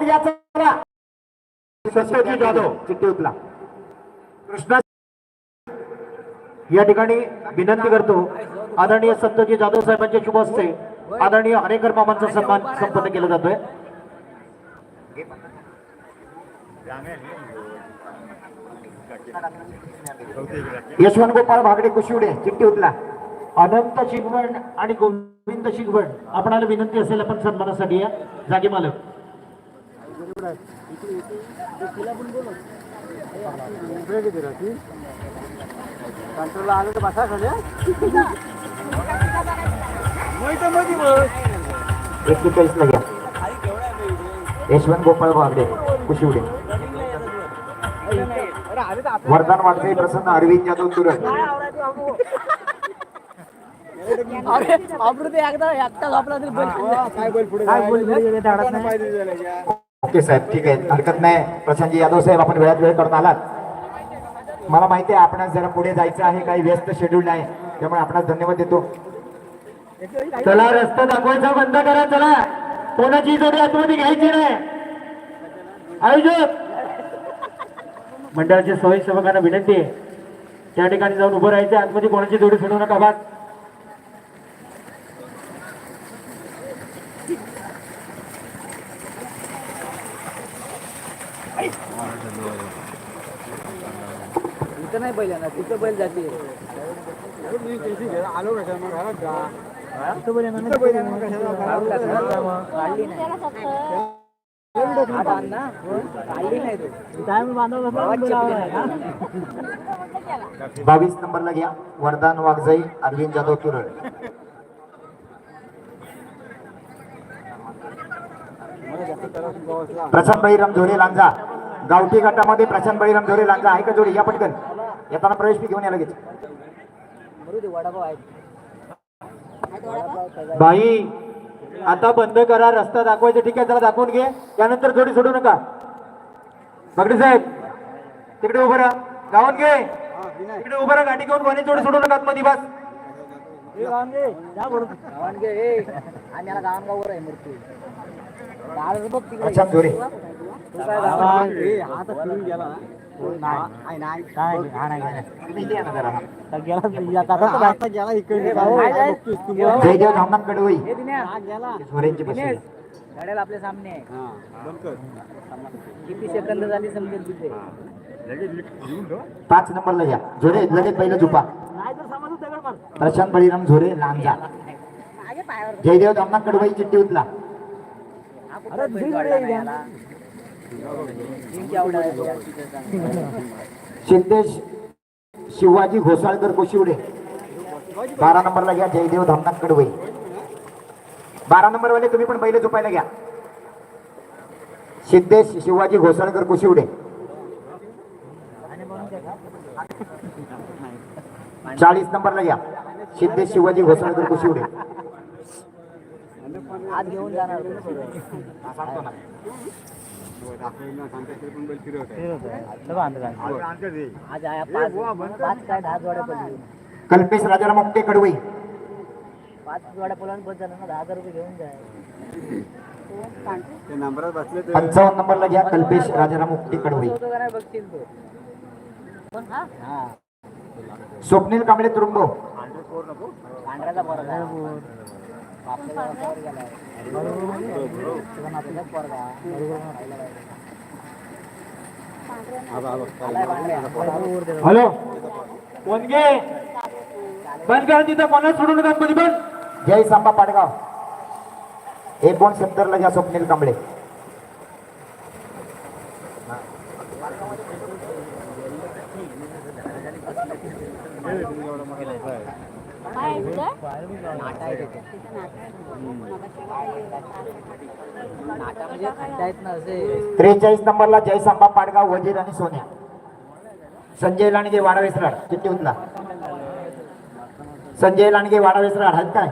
आशीर्वाद घ्या सत्यजित जाधव चिठ्ठी कृष्णा या ठिकाणी विनंती करतो. आदरणीय संतजी जाधव साहेबांचे शुभ असते आदरणीय हरेकर मामांचा सन्मान संपन्न केला जातोय. यशवंत गोपाळ भागडे कुशिवडे चिठ्ठी उठला अनंत शिगवण आणि गोविंद शिगवण. आपणाला विनंती असेल आपण सन्मानासाठी या जागे मालक कंट्रोल आलं तर बसा खाली एक्केचाळीस ला घ्या यशवंत गोपाळ भागडे कुशिवडे. वरदान वाटते प्रसन्न अरविंद जाधव तुरंत अमृत एकदा एकटा झोपला तरी काय बोल पुढे? काय बोल ओके साहेब ठीक आहे. हरकत नाही. प्रशांतजी यादव साहेब आपण वेळात वेळ करून आलात. मला माहिती आहे आपणास जरा पुढे जायचं आहे. काही व्यस्त शेड्यूल नाही. त्यामुळे आपणास धन्यवाद देतो. चला रस्ता दाखवायचा बंद करा चला. कोणाची जोडी आतमध्ये घ्यायची नाही? आयोजक! मंडळाच्या स्वयंसेवकांना विनंती आहे. त्या ठिकाणी जाऊन उभं राहायचं आतमध्ये कोणाची जोडी सोडू नका बात इथं नाही बैल ना तिथं बैल जाते आलो कशा मग घरात काढली नाही बावीस नंबरला घ्या. वरदान वाघजाई अरविंद जाधव तुरळ. प्रशांत बळीराम झोरे लांजा. गावठी गटामध्ये प्रशांत बळीराम झोरे लांजा. आहे का जोडी? या पटकन. येताना प्रवेश घेऊन या लगेच. आहे बाई आता बंद करा रस्ता दाखवायचा ठीक आहे जरा दाखवून घे. त्यानंतर जोडी सोडू नका. बगडे साहेब तिकडे उभं राहा. गावात घे. तिकडे उभं राहा गाठी घेऊन कोणी जोडी सोडू नका मध्ये बस. गावांगे ए आणि याला काय नाही हा जयदेव धामनाथ कडवई बसली आपल्या सामने आहे. किती सेकंद झाली समजेल तिथे? पाच नंबरला या. झोरे लगेच पहिलं झुपा. प्रशांत बळीराम झोरे लांजा जयदेव धामनाथ कडवई चिठ्ठी उचला. सिद्धेश शिवाजी घोसाळकर कोशिवडे. बारा नंबरला घ्या जयदेव धामनाथ कडवई. बारा नंबर वाले तुम्ही पण पहिले झोपायला घ्या. सिद्धेश शिवाजी घोसाळकर कोशिवडे. चाळीस नंबरला घ्या. सिद्धेश शिवाजी घोसाळकर कोशिवडे. आज घेऊन जाणार कल्पेश राजाराम मुक्ते कडवई पाच जोड्या पडल्यानं बस झालं ना दहा हजार रुपये घेऊन जाय. पंचावन्न नंबरला घ्या कल्पेश राजाराम मुक्ते कडवई होतो का नाही बघतील तो. हा? स्वप्नील कांबळे तुरुंब पांढऱ्याचा हॅलो. कोण गे तिथं कोणाच सोडू नका मध्ये पण जय सांबा पाडगाव. एकोण सत्तरला घ्या स्वप्नील कांबळे. नाटा आहे नाटा म्हणजे ना असे त्रेचाळीस नंबरला जय सांबा पाडगाव वजीर आणि सोन्या. संजय लांडगे वाडा वेसराड. चिठ्ठी उचला? संजय लांडगे वाडा वेसराड. आहेत काय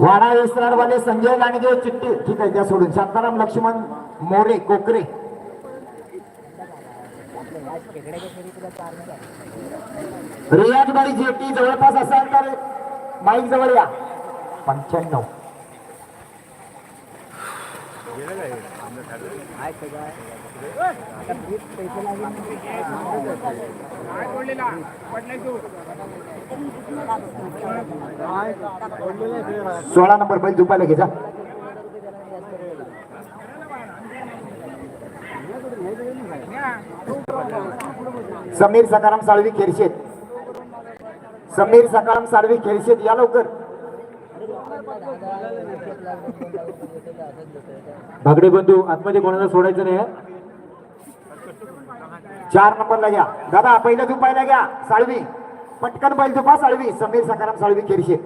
वाडा वाले संजय लांडगे चिट्टी ठीक आहे त्या सोडून. शांताराम लक्ष्मण मोरे कोकरे. रियाज बारी जेटी जवळपास असाल तर माईक जवळ या. पंच्याण्णव. सोळा नंबर बैल झुपायला घेजा समीर सकाराम साळवी खेरशेत. समीर सकाराम साळवी खेरशेत या लवकर. भागडे बंधू आतमध्ये कोणाला सोडायचं नाही चार नंबरला घ्या दादा पहिलं झुपायला घ्या. साळवी. पटकन बैल झुपा साळवी. समीर सकाराम साळवी खेरशेत.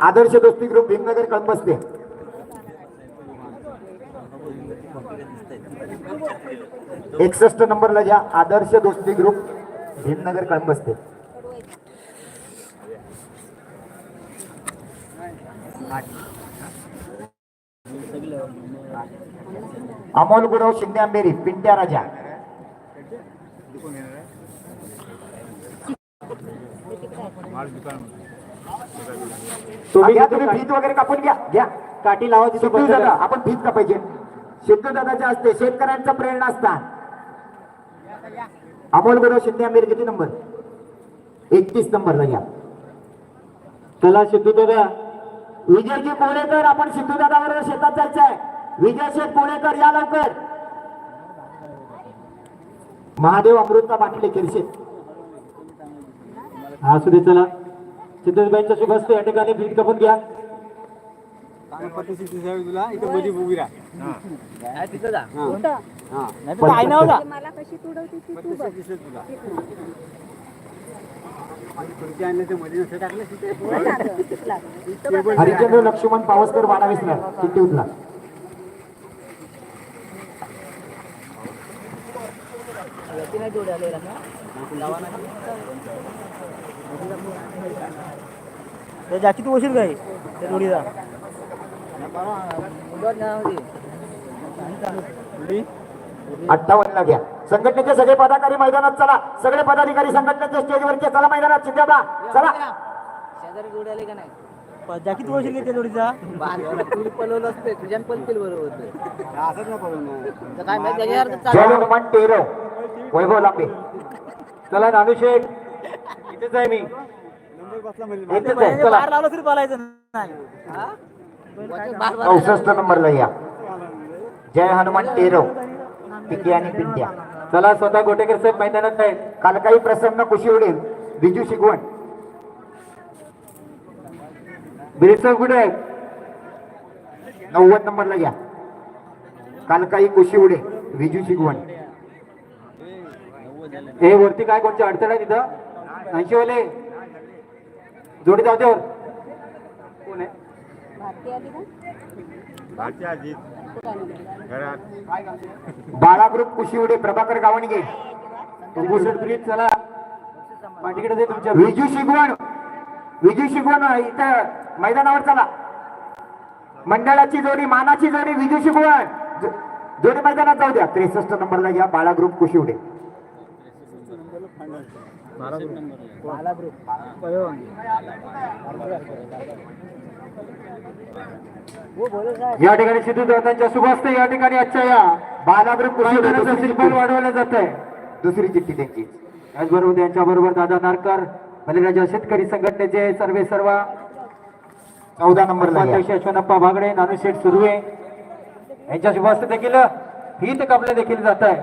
आदर्श दोस्ती ग्रुप भीमनगर कळंबसते. एकसष्ट नंबरला घ्या आदर्श दोस्ती ग्रुप भीमनगर कळंब बसते अमोल गुरव शिंदे आंबेरी पिंट्या राजा. तुम्ही भीत वगैरे कापून घ्या. घ्या. काठी लावा. आपण भीत कापायचे सिद्धू दादाच्या असते. शेतकऱ्यांचा प्रेरणा असता अमोल गुरव शिंदे आमिर किती नंबर? एकतीस नंबरला घ्या चला सिद्धू दादा. विजयजी कोळेकर आपण सिद्धू दादा बरोबर शेतात जायचं आहे विजय शेठ कोळेकर या लवकर. महादेव अमृता पाटील किरशेत हा असू दे चला. सिद्धूबाईंचा शुभ असतो या ठिकाणी भीट कपून घ्या काय तिथं जा नाही पण- काय नाव जा मला कशी तुडवती ती तू बघ. बघ. हरिचंद्र लक्ष्मण पावसकर वाडा विसणार. चिट्टीतला वरती नाही जोड्या आलेला ना? लावा ना? जाकी तू वशील काय त्या जोडीला? अठ्ठावन्न ला घ्या. संघटनेचे सगळे पदाधिकारी मैदानात चला. सगळे पदाधिकारी संघटनेच्या स्टेजवरचे चला मैदानात. चिंध्याबा चला. शेजारी जोडी आले का नाही? जाकी तू वशील त्या जोडीचा? तू पलवलं असते. तुझ्या पलतील बरोबर असंच काय माहिती हनुमान टेरो. वैभव लांबे. चला शेठ. इथेच आहे मी. इथेच आहे. चला. बाहेर लावलं तरी बोलायचं नाही. हा? चौसष्ट नंबरला या. जय हनुमान टेरो टिके आणि पिंट्या. चला स्वतः गोटेकर साहेब मैदानात नाही काल काही प्रसन्न कुशी उडेल. बिजू शिकवण बिरेट कुठे आहेत? नव्वद नंबरला घ्या काल काही कुशी उडे विजू शिकवण हे वरती काय कोणती अडचण आहे तिथं? ऐंशी वाले जोडी जाऊ दे भारती आली का? बाळा ग्रुप कुशी उडे प्रभाकर गावणगे. ब्रिज चला. तुमच्या विजू शिकवण विजू शिकवण इथं मैदानावर चला. मंडळाची जोडी मानाची जोडी विजू शिकवण जो- जोडी मैदानात जाऊ द्या. त्रेसष्ट नंबरला घ्या बाळा ग्रुप कुशी उडे बाला ग्रुप या ठिकाणी सिद्धू दादांच्या शुभ असते या ठिकाणी आजच्या या दुसरी सिग्नल चिठ्ठी. वाढवलं जात आहे. दुसरी चिठ्ठी त्यांची. त्याचबरोबर त्यांच्या बरोबर दादा नारकर बलिराजा शेतकरी संघटनेचे सर्वे सर्व. चौदा नंबरला घ्या अध्यक्ष यशवंतप्पा भागडे नानू शेठ सुर्वे. यांच्या शुभ हस्ते देखील हित कापले देखील जात आहे.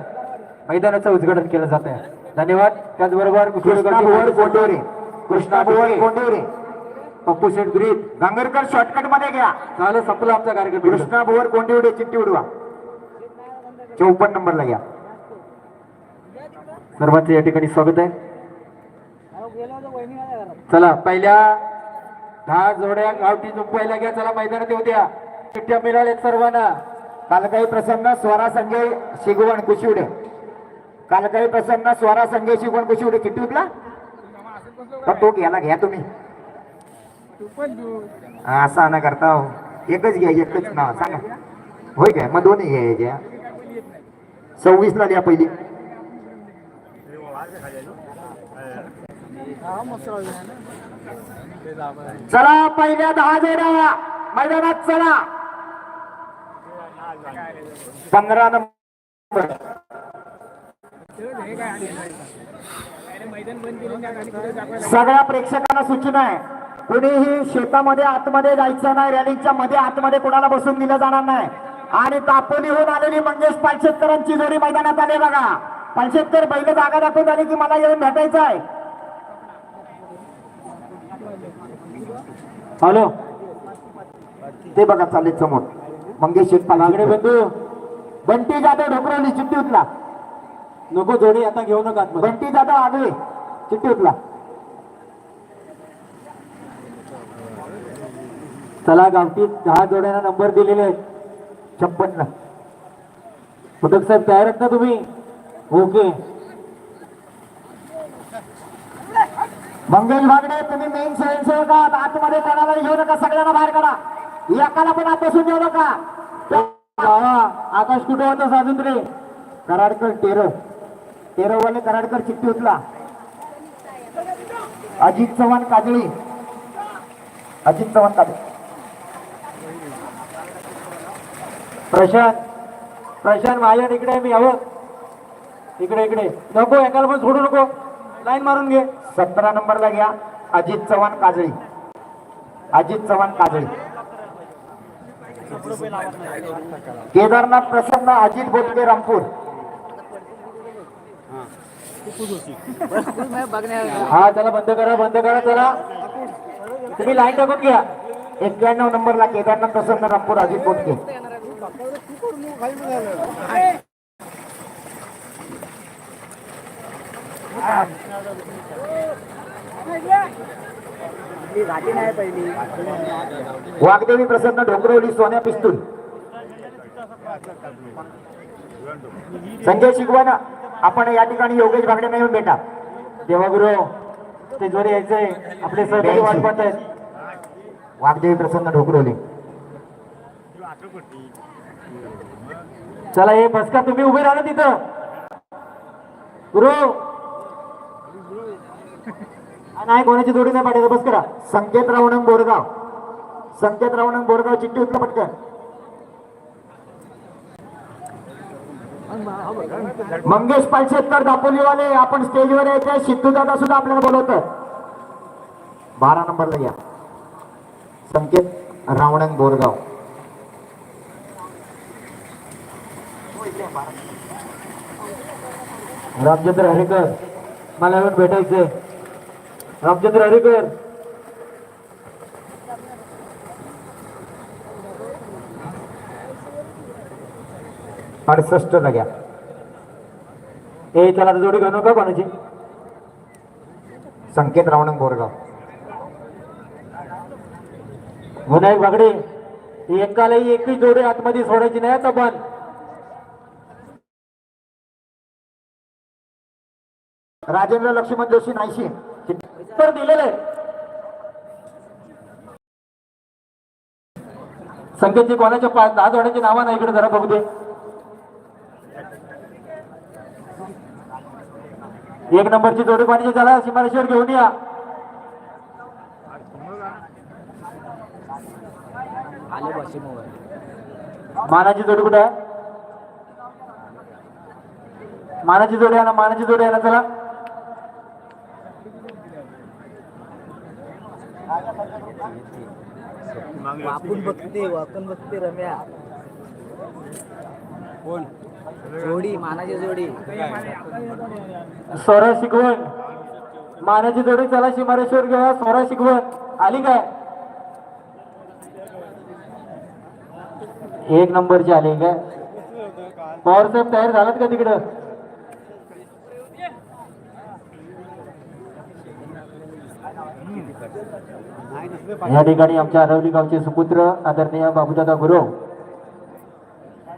मैदानाचं उद्घाटन केलं जात आहे. धन्यवाद. त्याचबरोबर कृष्णा भुवर कोंडोरे. कृष्णा भुवर कोंडोरे. पप्पू शेठ ब्रीद गांगरकर शॉर्टकटमध्ये घ्या. झालं संपला आमचा कार्यक्रम कृष्णा भुवर कोंडिवडे चिठ्ठी उडवा. चौपन्न नंबरला घ्या सर्वांचे या ठिकाणी स्वागत आहे. चला पहिल्या दहा जोड्या गावठी झुंपायला घ्या. चला मैदानात येऊ द्या. चिठ्ठ्या मिळाल्यात सर्वांना. काल काही प्रसन्न स्वरा संजय शिगवण कुशिवडे काल काही प्रसन्न स्वरा संजय शिगवण कुशिवडे चिठ्ठी उठला? तो घ्यायला घ्या तुम्ही. असा ना करता हो. एकच घ्या एकच नाव सांगा. होय काय? मग दोन्ही घ्या सव्वीस ला द्या पहिली. चला पहिल्या दहा जोड्या मैदानात चला. पंधरा नंबर. सगळ्या प्रेक्षकांना सूचना आहे. कुणीही शेतामध्ये आतमध्ये जायचं नाही रॅलीच्या मध्ये आतमध्ये कोणाला बसून दिलं जाणार नाही. आणि तापोलीहून आलेली मंगेश पालशेतकरांची जोडी मैदानात आले बघा. पालशेतकर बैल जागा दाखवून आली की मला येऊन भेटायचं आहे. हॅलो. ते बघा चालेल समोर. मंगेश पालशेतकर. बंधू. बंटी जाधव ढोकरवली चिठ्ठी उतला नको जोडी आता घेऊ नका. बंटी जाधव आगळे चिठ्ठी उतला चला गावठी दहा जोड्यांना नंबर दिलेले आहेत. छप्पन्न फटक साहेब तयार आहेत ना तुम्ही? ओके. मंगेश भागडे तुम्ही मेन स्वयंसेवक आहात आतमध्ये कोणाला घेऊ नका? सगळ्यांना बाहेर काढा. एकाला पण आत बसून घेऊ नका. आकाश कुठे होता साजून रे कराडकर टेरो टेरववाले कराडकर चिठ्ठी उचला. अजित चव्हाण काजळी. अजित चव्हाण काजळी. प्रशांत प्रशांत माझ्या इकडे मी हवं. इकडे इकडे. नको एकाला पण सोडू नको. लाईन मारून घे. सतरा नंबरला घ्या. अजित चव्हाण काजळी. अजित चव्हाण काजळी. केदारनाथ प्रसन्न अजित बोटके रामपूर. हा त्याला बंद करा बंद करा त्याला तुम्ही लाईन टाकून घ्या. एक्क्याण्णव नंबरला केदारनाथ प्रसन्न रामपूर अजित बोटके. वाघदेवी प्रसन्न ढोकरवली सोन्या पिस्तूल. संजय शिकवाना आपण या ठिकाणी योगेश भागडे येऊन भेटा देवागुरु ते जोरी यायचंय आपले सहकारी वाट पाहत आहेत. वाघदेवी प्रसन्न ढोकरवली चला हे बसका तुम्ही उभे राहा तिथं. गुरु. नाही कोणाची जोडी नाही पाठायचं बस करा. संकेत रावणंग बोरगाव. संकेत रावणंग बोरगाव चिठ्ठी उचला पटकन. मंगेश पालशेतकर दापोलीवाले आपण स्टेजवर यायचे सिद्धू दादा सुद्धा आपल्याला बोलवत बारा नंबरला घ्या संकेत रावणंग बोरगाव. रामचंद्र हरेकर मला येऊन भेटायचंय रामचंद्र हरेकर. अडसष्ट ला घ्या ए त्याला जोडी घेऊ नका कोणाची? संकेत रावणंग बोरगाव. विनायक बागडे एकालाही एकही जोडी आतमध्ये सोडायची नाही आता पण. राजेंद्र लक्ष्मण जोशी नाहीशी. तर दिलेलं आहे. कोणाच्या पाच दहा जोड्यांची नावं नाही इकडे जरा बघू दे. एक नंबरची जोडी पाहिजे चला सिमारेश्वर घेऊन या. मानाची जोडी कुठे आहे? मानाची जोडी आहे ना मानाची जोडी आहे ना चला. वाकून बघते वाकून बघते रम्या. कोण? जोडी मानाची जोडी. सोरा शिकवण. मानाची जोडी चला शिमारेश्वर घेऊया. सोरा शिकवण. आली काय? एक नंबरची आली काय? पवार साहेब तयार झालात का तिकडं? या ठिकाणी आमच्या अरवली गावचे सुपुत्र आदरणीय बाबूदादा गुरु.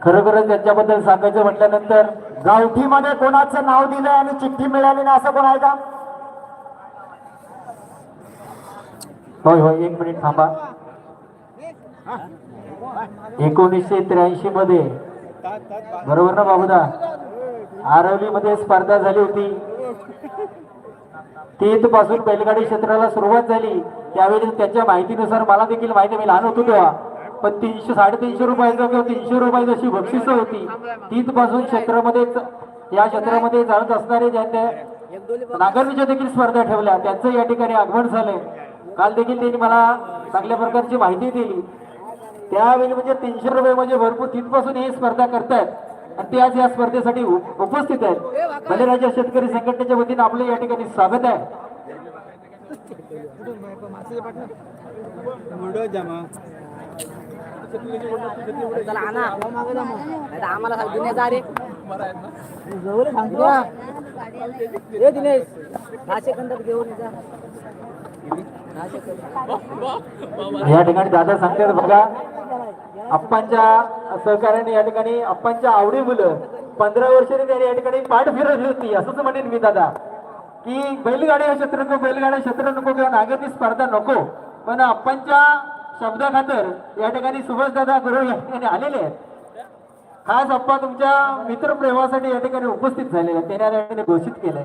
खरोखरच त्यांच्याबद्दल सांगायचं म्हटल्यानंतर गावठीमध्ये कोणाचं नाव दिलं आणि चिठ्ठी मिळाली नाही असं कोण आहे का? होय होय एक मिनिट थांबा. एकोणीसशे त्र्याऐंशी मध्ये बरोबर ना बाबूदा? आरवली मध्ये स्पर्धा झाली होती. तीन बैलगाडी क्षेत्राला सुरुवात झाली. त्यावेळी त्याच्या माहितीनुसार मला देखील माहिती मी लहान होतो तेव्हा. पण तीनशे साडेतीनशे रुपयाचं किंवा तीनशे रुपयाची अशी बक्षिस होती. तीन पासून क्षेत्रामध्ये या क्षेत्रामध्ये जाणत असणारे ज्यांनी एक नागरवीच्या देखील स्पर्धा ठेवल्या. त्यांचं या ठिकाणी आगमन झालंय. काल देखील त्यांनी मला चांगल्या प्रकारची माहिती दिली. त्यावेळी म्हणजे तीनशे रुपये म्हणजे भरपूर. तिथपासून ही स्पर्धा करतायत. आणि ते आज या स्पर्धेसाठी उप- उपस्थित आहेत. बलिराजा शेतकरी संघटनेच्या वतीने आपलं या ठिकाणी स्वागत आहे. आम्हाला दिनेश दहा सेकंदात घेऊन जा. या ठिकाणी दादा सांगतात बघा. अप्पांच्या सहकार्याने या ठिकाणी अप्पांच्या आवडी मुलं पंधरा वर्षांनी त्यांनी या ठिकाणी पाठ फिरवली होती. असंच म्हणेन मी दादा की बैलगाडी हे क्षेत्र नको बैलगाड्या क्षेत्र नको किंवा नागरिक स्पर्धा नको. पण अप्पांच्या शब्दाखातर या ठिकाणी सुभाष दादा गुरु या ठिकाणी आलेले आहेत. खास अप्पा तुमच्या मित्रप्रेमासाठी या ठिकाणी उपस्थित झाले त्याने या ठिकाणी घोषित केलंय.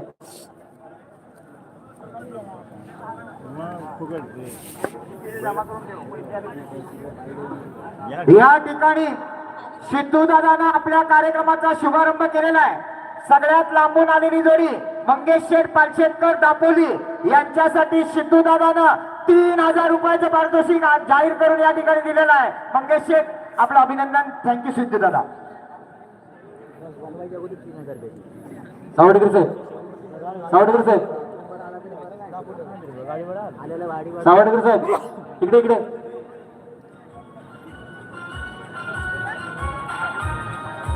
या ठिकाणी सिद्धूदादानं आपल्या कार्यक्रमाचा शुभारंभ केलेला आहे. सगळ्यात लांबून आलेली जोडी मंगेश शेठ पालशेटकर दापोली यांच्यासाठी सिद्धू दादानं तीन हजार रुपयाचं पारितोषिक जाहीर करून या ठिकाणी दिलेलं आहे. मंगेश शेठ आपलं अभिनंदन. थँक्यू सिद्धू दादा. सावडेकर साहेब. सावडेकर साहेब. सावडेकर साहेब. इकडे इकडे.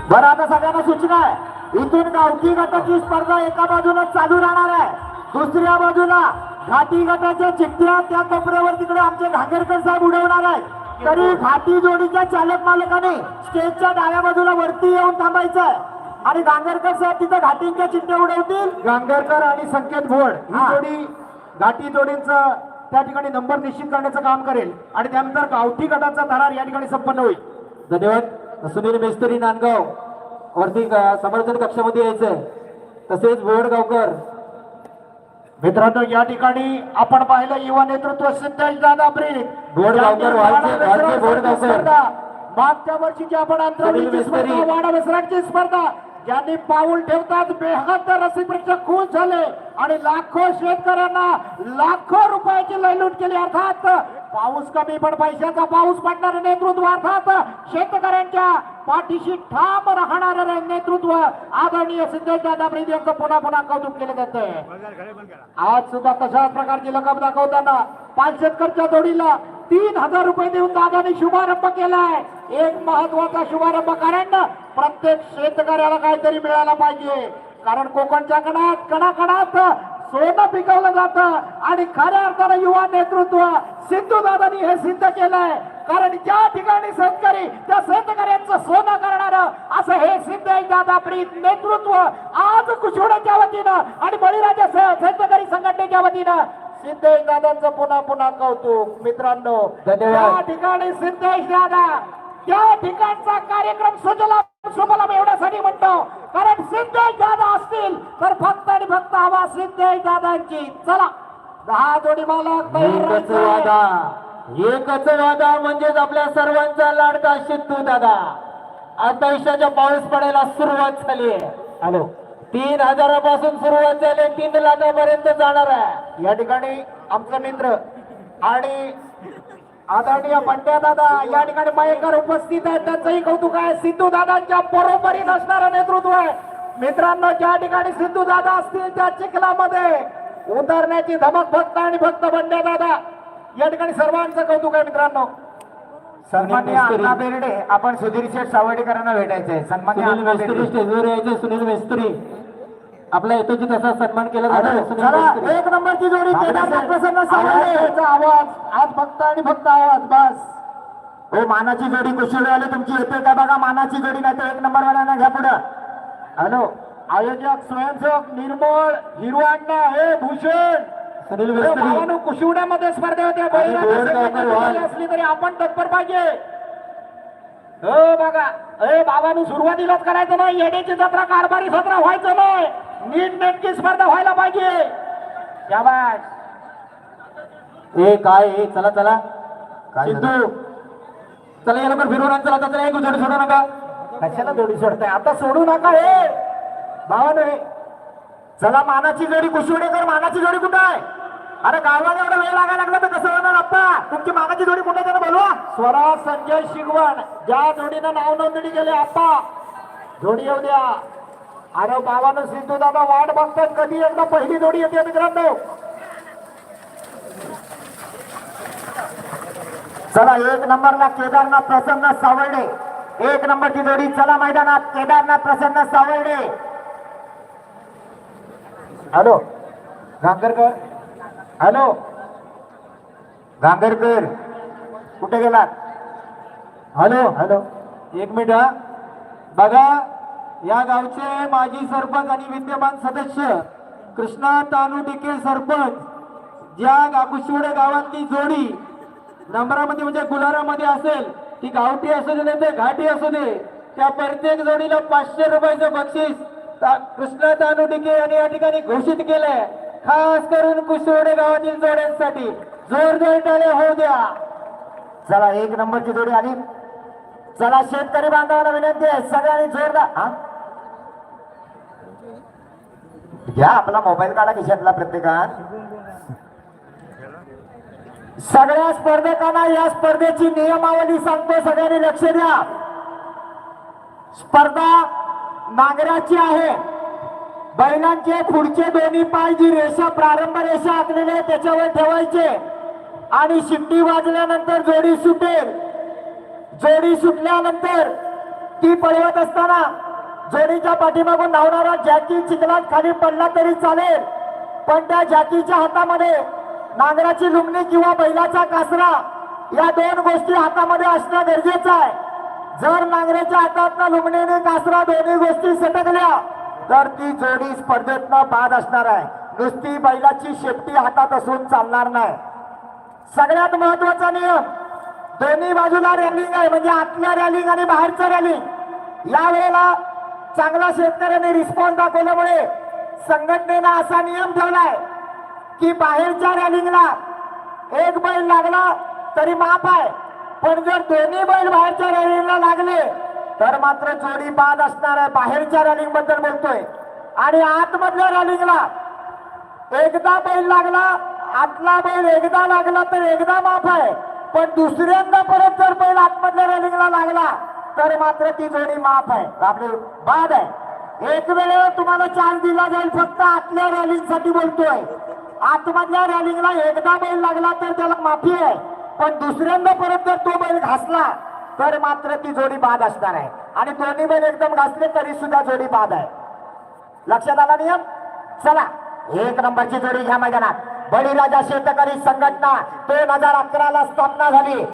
बरं आता सगळ्यांना सूचना आहे. इथून गावठी गटाची स्पर्धा एका बाजूला चालू राहणार आहे. दुसऱ्या बाजूला घाटी गटाच्या चिठ्ठ्या त्या कोपऱ्यावर तिकडे आमचे घागरकर साहेब उडवणार आहेत. तरी घाटी जोडीच्या चालक मालकाने स्टेजच्या डाव्या बाजूला वरती येऊन थांबायचं आहे. आणि गांगरकर साहेब तिथं घाटींच्या चिठ्ठ्या उडवतील. गांगरकर आणि संकेत भोड ही. जोडी घाटी जोडींचं त्या ठिकाणी नंबर निश्चित करण्याचं काम करेल. आणि त्यानंतर गावठी गटाचा थरार या ठिकाणी संपन्न होईल. धन्यवाद. सुनील मेस्तरी नांदगाव. वरती समर्थन कक्षामध्ये यायचंय. तसेच बोरगावकर. मित्रांनो या ठिकाणी आपण पाहिलं युवा नेतृत्व सिद्धेश दादा. मागच्या वर्षीची आपण स्पर्धा. वाडा विसरांची स्पर्धा. ज्यांनी पाऊल ठेवतात बेहद रसीपेक्षा खूश झाले आणि लाखो शेतकऱ्यांना लाखो रुपयाची लयलूट केली. अर्थात पाऊस कमी पण पैशाचा पाऊस पडणारे नेतृत्व. अर्थात शेतकऱ्यांच्या पाठीशी ठाम राहणार नेतृत्व. आदरणीय सिद्धेश दादा ब्रिक यांचं पुन्हा पुन्हा कौतुक केलं जात आज सुद्धा तशाच प्रकारची लकब दाखवताना पाच शेतकऱ्याच्या जोडीला तीन हजार रुपये देऊन दादाने शुभारंभ केलाय. एक महत्त्वाचा शुभारंभ कारण प्रत्येक शेतकऱ्याला काहीतरी मिळायला पाहिजे. कारण कोकणच्या कणात कणाकणात सोनं पिकवलं जातं आणि खऱ्या अर्थानं युवा नेतृत्व सिद्धू दादानी हे सिद्ध केलंय. कारण ज्या ठिकाणी शेतकरी त्या शेतकऱ्यांचं सोनं करणार असं हे सिद्धेश दादा प्रीत नेतृत्व. आज कुशोड्याच्या वतीनं आणि बळीराजा शेतकरी संघटनेच्या वतीनं सिद्धेश दादांचं पुन्हा पुन्हा कौतुक. मित्रांनो धन्यवाद. त्या ठिकाणी सिद्धेश दादा त्या ठिकाणचा कार्यक्रम सुजला सुफलाम एवढ्यासाठी म्हणतो कारण सिद्धेश दादा असतील तर फक्त आणि फक्त हवा सिद्धेश दादांची. चला. दहा जोडी मालक एकच. वादा. एकच वादा म्हणजेच आपल्या सर्वांचा लाडका सिद्धू दादा. आता यशाच्या पाऊस पडायला सुरुवात झाली आहे. हॅलो. तीन हजारापासून सुरुवात झाली तीन लाखापर्यंत जाणार आहे. या ठिकाणी आमचा मित्र आणि आदरणीय पंड्या दादा या ठिकाणी मयेकर उपस्थित आहेत. त्यांचंही कौतुक आहे. सिद्धू दादांच्या बरोबरी नसणारं नेतृत्व आहे. मित्रांनो ज्या ठिकाणी सिद्धू दादा असतील त्या चिखलामध्ये उतरण्याची धमक फक्त आणि फक्त पंड्या दादा. या ठिकाणी सर्वांचं कौतुक आहे मित्रांनो. सन्मान्य अण्णा बेर्डे आपण सुधीर शेठ सावडेकरांना भेटायचंय. सन्मान्य सुनील अण्णा मेस्त्री बेर्डे. स्टेजवर यायचे सुनील मेस्त्री आपला येतोची तसा सन्मान केला मेस्त्री. एक नंबरची जोडी बापरे केदारनाथ साहेब. प्रसन्न सावंत आवाज. आज फक्त आणि फक्त आवाज बस. हो मानाची जोडी कुशल आली तुमची येते का बघा मानाची जोडी नाही तर एक नंबर वाल्यांना घ्या पुढं. हॅलो आयोजक स्वयंसेवक निर्मळ हिरवांना हे भूषण. कुशिवड्यामध्ये स्पर्धा होत्या असली तरी आपण तत्पर पाहिजे. हो बघा. अरे बाबांनी सुरुवातीलाच करायचं नाही येण्याची जत्रा कारभारी सत्रा व्हायचं नाही. नीट नेटकी स्पर्धा व्हायला पाहिजे. शाबाश ए काय ए चला चला. काय झालं? सिद्धू चला याला पण फिरवून आण, चला आता चला. एक जोडी सोडू नका. कशाला जोडी सोडताय? आता सोडू नका हे. भावानो चला मानाची जोडी कुशिवडेकर मानाची जोडी कुठं आहे? अरे गावाला एवढा वेळ लागायला लागला तर कसं होणार आप्पा? तुमची मानाची जोडी कुठे त्यानं बोलवा. स्वरा संजय शिगवण. ज्या जोडीनं नाव नोंदणी केली आप्पा. जोडी येऊ द्या. अरे बाबानं सिद्धू दादा वाट बघतात कधी एकदा पहिली जोडी येते मित्रांनो. चला एक नंबरला केदारनाथ प्रसन्न सावर्डे. एक नंबरची जोडी चला मैदानात केदारनाथ प्रसन्न सावर्डे. हॅलो गांगरकर? हॅलो गांगरकर कुठे गेलात? Hello hello. एक मिनिट हा. बघा. या गावचे माजी सरपंच आणि विद्यमान सदस्य कृष्णा तानू डिके सरपंच ज्या गाकुशिवडे गावातली जोडी नंबरामध्ये म्हणजे गुलारामध्ये असेल ती गावठी असू दे ते घाटी असू दे त्या प्रत्येक जोडीला पाचशे रुपयाचं बक्षीस ता- कृष्णा तानू डिके यांनी या ठिकाणी घोषित केलंय. खास करून कुशिवडे गावातील जोड्यांसाठी. जोरदार टाळे होऊ द्या. चला एक नंबरची जोडी आली चला शेतकरी बांधवांना विनंती आहे सगळ्यांनी जोरदार हा? घ्या आपला मोबाईल काढा खिशातला प्रत्येकान सगळ्या स्पर्धकांना या स्पर्धेची नियमावली सांगतो सगळ्यांनी लक्ष द्या. स्पर्धा नांगराची आहे. बैलांचे पुढचे दोन्ही पाय जी रेषा प्रारंभ रेषा आखलेली आहे त्याच्यावर ठेवायचे. आणि शिट्टी वाजल्यानंतर जोडी सुटेल. जोडी सुटल्यानंतर ती पळवत असताना जोडीच्या पाठीमागून धावणारा जॅकी चिखलात खाली पडला तरी चालेल. पण त्या जॅकीच्या हातामध्ये नांगराची लुंगणी किंवा बैलाचा कासरा या दोन गोष्टी हातामध्ये असणं गरजेचं आहे. जर नांगरेच्या हातात लुंगणीने कासरा दोन्ही गोष्टी सटकल्या तर ती जोडी स्पर्धेतनं बाद असणार आहे. नुसती बैलाची शेपटी हातात असून चालणार नाही. सगळ्यात महत्त्वाचा नियम दोन्ही बाजूला रॅलिंग आहे म्हणजे आतल्या रॅलिंग आणि बाहेरचं रॅलिंग. या वेळेला चांगला शेतकऱ्यांनी रिस्पॉन्स दाखवल्यामुळे संघटनेनं असा नियम ठेवलाय की बाहेरच्या रॅलिंगला एक बैल लागला तरी माफ आहे. पण जर दोन्ही बैल बाहेरच्या रॅलिंगला लागले तर मात्र जोडी बाद असणार आहे. बाहेरच्या रॅलिंगबद्दल बोलतोय. आणि आतमधल्या रॅलिंगला एकदा बैल लागला आतला बैल एकदा लागला तर एकदा माफ आहे. पण दुसऱ्यांदा परत जर बैल आतमधल्या रॅलिंगला लागला तर मात्र ती जोडी माफ आहे. आपली बाद आहे. एक वेळेवर तुम्हाला चान्स दिला जाईल फक्त आतल्या रॅलिंगसाठी बोलतोय. आतमधल्या रॅलिंगला एकदा बैल लागला तर त्याला माफी आहे. पण दुसऱ्यांदा परत जर तो बैल घासला तर मात्र ती जोडी बाद असणार आहे. आणि दोन्ही बैल एकदम घासले तरी सुद्धा जोडी बाद आहे. लक्षात आला नियम? चला एक नंबरची जोडी घ्या मैदानात. बळीराजा शेतकरी संघटना दोन हजार अकरा ला स्थापना झाली.